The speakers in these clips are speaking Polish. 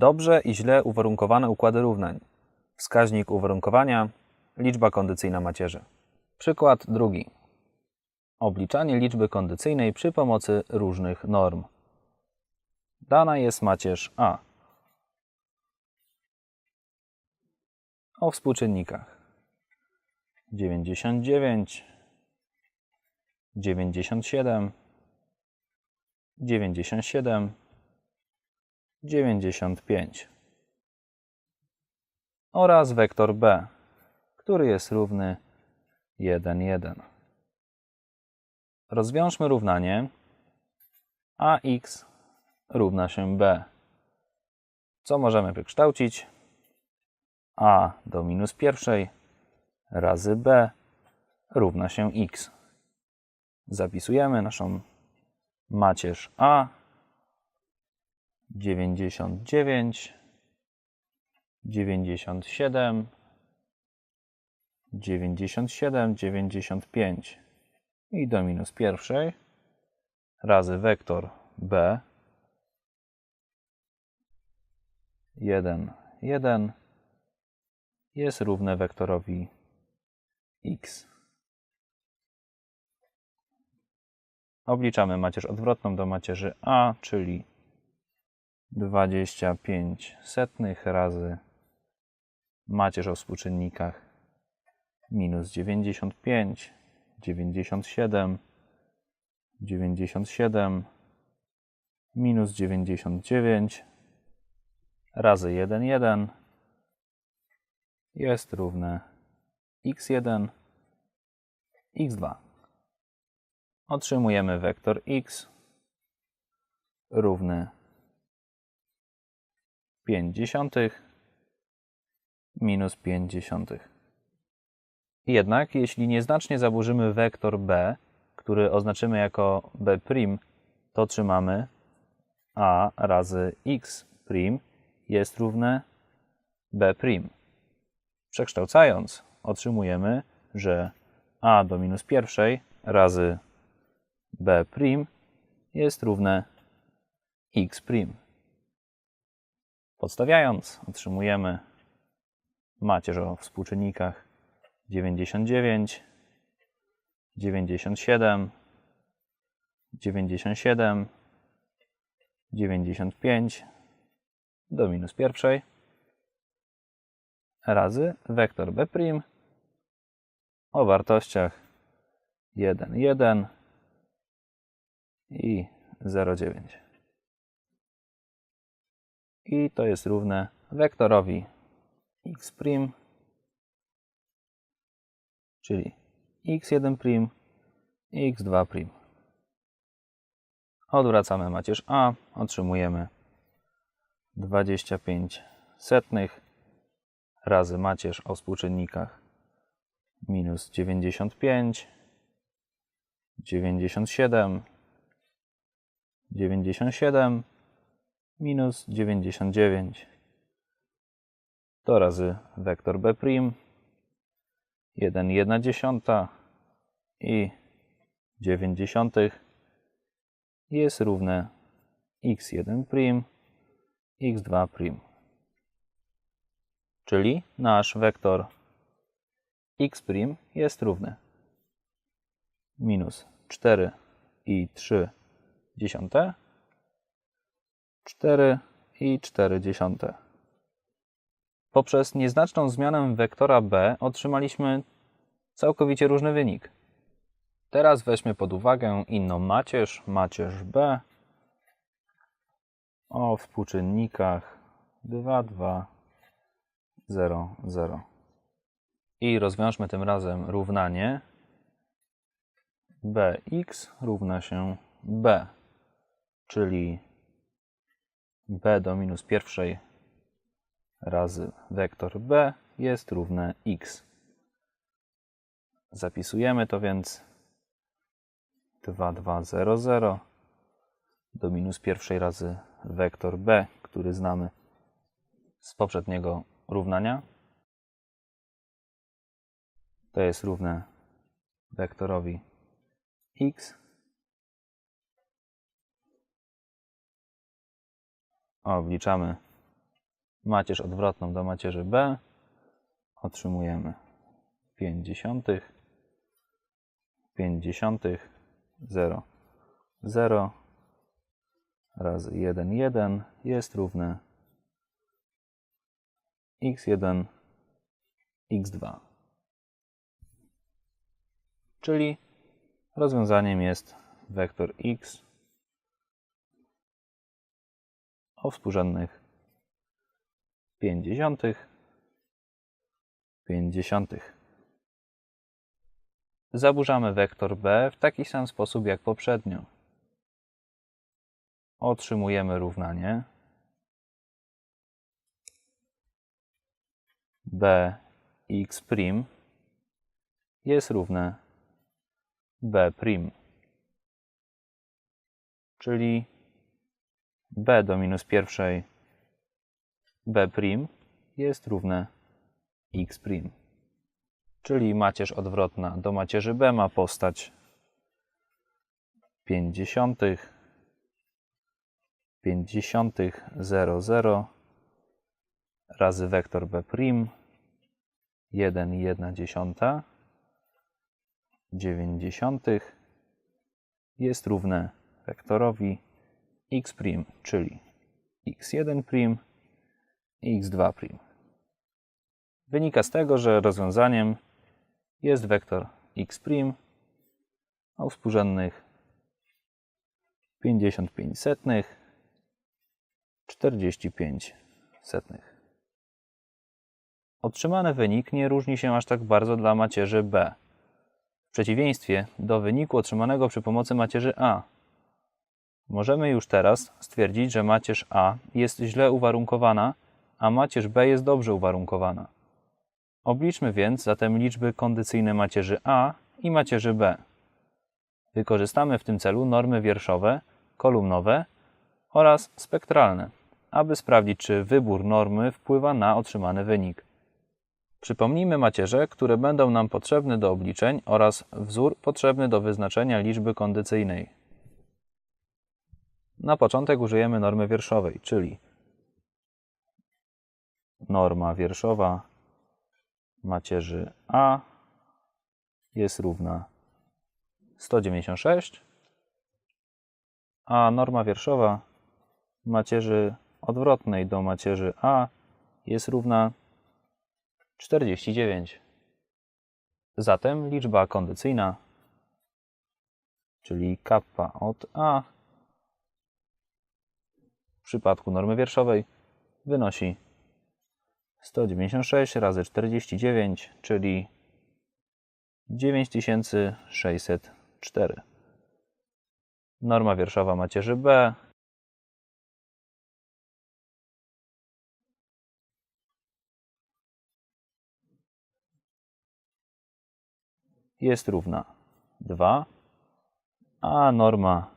Dobrze i źle uwarunkowane układy równań. Wskaźnik uwarunkowania liczba kondycyjna macierzy. Przykład drugi. Obliczanie liczby kondycyjnej przy pomocy różnych norm. Dana jest macierz A. O współczynnikach 99, 97, 97, 95 oraz wektor b, który jest równy 1, 1. Rozwiążmy równanie ax równa się b. Co możemy wykształcić? a do minus pierwszej razy b równa się x. Zapisujemy naszą macierz a 99 97 97 95 i do minus pierwszej. Razy wektor b. 1 1 jest równe wektorowi x. Obliczamy macierz odwrotną do macierzy a, czyli 25 setnych razy macierz o współczynnikach minus 95, 97, 97, minus 99 razy 1, 1 jest równe x1, x2. Otrzymujemy wektor x równy 5 dziesiątych minus 5 dziesiątych. Jednak jeśli nieznacznie zaburzymy wektor b, który oznaczymy jako b', to otrzymamy a razy x' jest równe b'. Przekształcając, otrzymujemy, że a do minus pierwszej razy b' jest równe x'. Podstawiając, otrzymujemy macierz o współczynnikach 99, 97, 97, 95 do minus pierwszej razy wektor b' o wartościach 1, 1 i 0,9. I to jest równe wektorowi x', czyli x1' i x2'. Odwracamy macierz a, otrzymujemy 25 setnych razy macierz o współczynnikach minus 95, 97, 97, minus 99. To razy wektor b', 1, 1 dziesiąta i 9 dziesiątych jest równe x1', x2'. Czyli nasz wektor x' jest równy minus 4 i 3 dziesiąte 4 i 4 dziesiąte. Poprzez nieznaczną zmianę wektora b otrzymaliśmy całkowicie różny wynik. Teraz weźmy pod uwagę inną macierz, macierz b o współczynnikach 2, 2, 0, 0. I rozwiążmy tym razem równanie bx równa się b, czyli b do minus pierwszej razy wektor b jest równe x. Zapisujemy to więc 2, 2, 0, 0 do minus pierwszej razy wektor b, który znamy z poprzedniego równania. To jest równe wektorowi x. Obliczamy macierz odwrotną do macierzy b, otrzymujemy 50, 50, 0, 0 razy 1, 1 jest równe x1, x2. Czyli rozwiązaniem jest wektor x o współrzędnych 50, 50. Zaburzamy wektor b w taki sam sposób jak poprzednio. Otrzymujemy równanie bx' jest równe b', czyli b do minus pierwszej b' jest równe x', czyli macierz odwrotna. Do macierzy b ma postać 50, 50, 0, 0 razy wektor b', 1 i 1 dziesiąta, 90 jest równe wektorowi x', czyli x1' i x2'. Wynika z tego, że rozwiązaniem jest wektor x' o współrzędnych 55 setnych, 45 setnych. Otrzymany wynik nie różni się aż tak bardzo dla macierzy B, w przeciwieństwie do wyniku otrzymanego przy pomocy macierzy A. Możemy już teraz stwierdzić, że macierz A jest źle uwarunkowana, a macierz B jest dobrze uwarunkowana. Obliczmy więc zatem liczby kondycyjne macierzy A i macierzy B. Wykorzystamy w tym celu normy wierszowe, kolumnowe oraz spektralne, aby sprawdzić, czy wybór normy wpływa na otrzymany wynik. Przypomnijmy macierze, które będą nam potrzebne do obliczeń oraz wzór potrzebny do wyznaczenia liczby kondycyjnej. Na początek użyjemy normy wierszowej, czyli norma wierszowa macierzy A jest równa 196, a norma wierszowa macierzy odwrotnej do macierzy A jest równa 49. Zatem liczba kondycyjna, czyli kappa od A przypadku normy wierszowej wynosi 196 razy 49, czyli 9604. Norma wierszowa macierzy B jest równa 2, a norma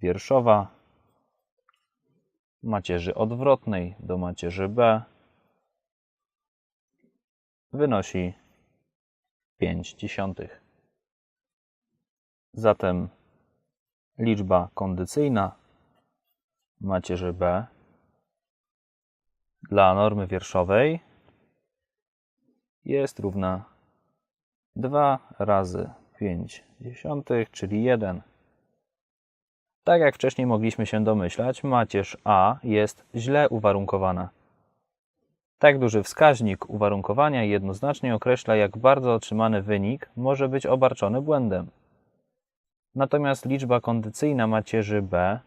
wierszowa macierzy odwrotnej do macierzy B wynosi 5 dziesiątych. Zatem liczba kondycyjna macierzy B dla normy wierszowej jest równa 2 razy 5 dziesiątych, czyli 1. Tak jak wcześniej mogliśmy się domyślać, macierz A jest źle uwarunkowana. Tak duży wskaźnik uwarunkowania jednoznacznie określa, jak bardzo otrzymany wynik może być obarczony błędem. Natomiast liczba kondycyjna macierzy B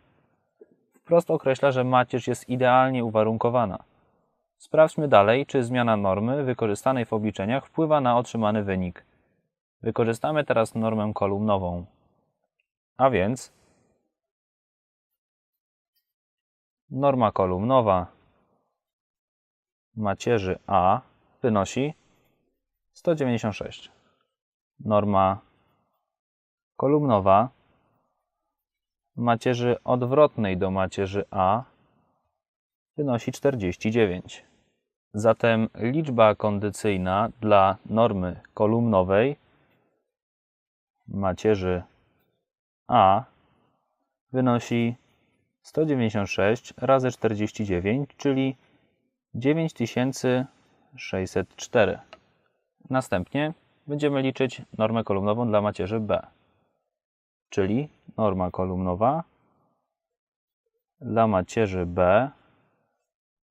wprost określa, że macierz jest idealnie uwarunkowana. Sprawdźmy dalej, czy zmiana normy wykorzystanej w obliczeniach wpływa na otrzymany wynik. Wykorzystamy teraz normę kolumnową. A więc norma kolumnowa macierzy A wynosi 196. Norma kolumnowa macierzy odwrotnej do macierzy A wynosi 49. Zatem liczba kondycyjna dla normy kolumnowej macierzy A wynosi 196 razy 49, czyli 9604. Następnie będziemy liczyć normę kolumnową dla macierzy B, czyli norma kolumnowa dla macierzy B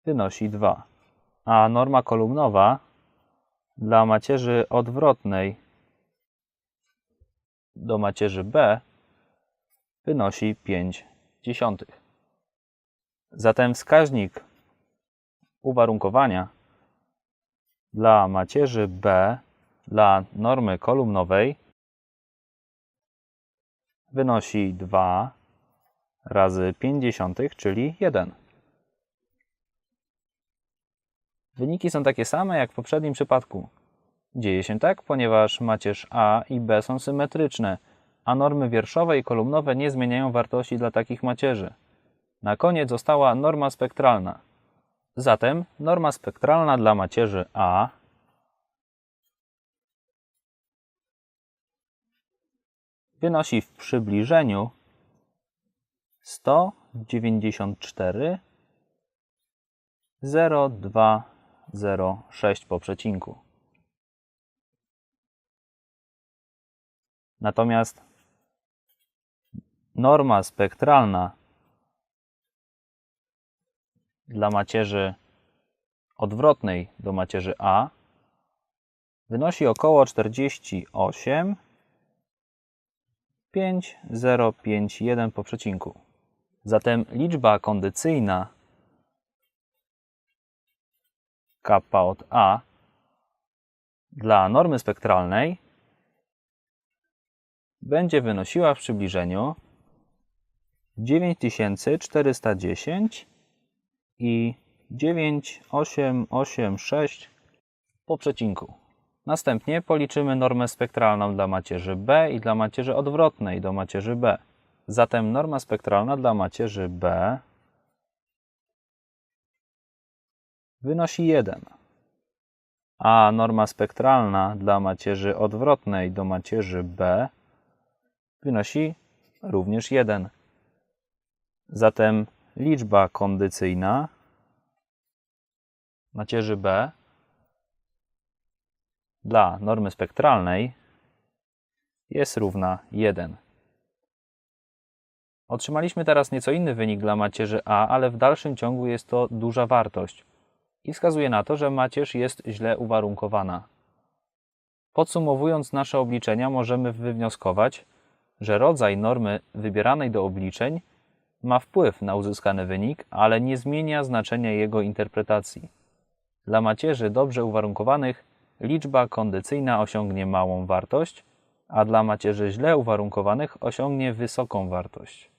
wynosi 2, a norma kolumnowa dla macierzy odwrotnej do macierzy B wynosi 5 dziesiątych. Zatem wskaźnik uwarunkowania dla macierzy B dla normy kolumnowej wynosi 2 razy 50, czyli 1. Wyniki są takie same jak w poprzednim przypadku. Dzieje się tak, ponieważ macierz A i B są symetryczne, a normy wierszowe i kolumnowe nie zmieniają wartości dla takich macierzy. Na koniec została norma spektralna. Zatem norma spektralna dla macierzy A wynosi w przybliżeniu 194 0206 po przecinku. Natomiast norma spektralna dla macierzy odwrotnej do macierzy A wynosi około 48 5051 po przecinku. Zatem liczba kondycyjna kappa od A dla normy spektralnej będzie wynosiła w przybliżeniu 9410 i 9886 po przecinku. Następnie policzymy normę spektralną dla macierzy B i dla macierzy odwrotnej do macierzy B. Zatem norma spektralna dla macierzy B wynosi 1, a norma spektralna dla macierzy odwrotnej do macierzy B wynosi również 1. Zatem liczba kondycyjna macierzy B dla normy spektralnej jest równa 1. Otrzymaliśmy teraz nieco inny wynik dla macierzy A, ale w dalszym ciągu jest to duża wartość i wskazuje na to, że macierz jest źle uwarunkowana. Podsumowując nasze obliczenia, możemy wywnioskować, że rodzaj normy wybieranej do obliczeń ma wpływ na uzyskany wynik, ale nie zmienia znaczenia jego interpretacji. Dla macierzy dobrze uwarunkowanych liczba kondycyjna osiągnie małą wartość, a dla macierzy źle uwarunkowanych osiągnie wysoką wartość.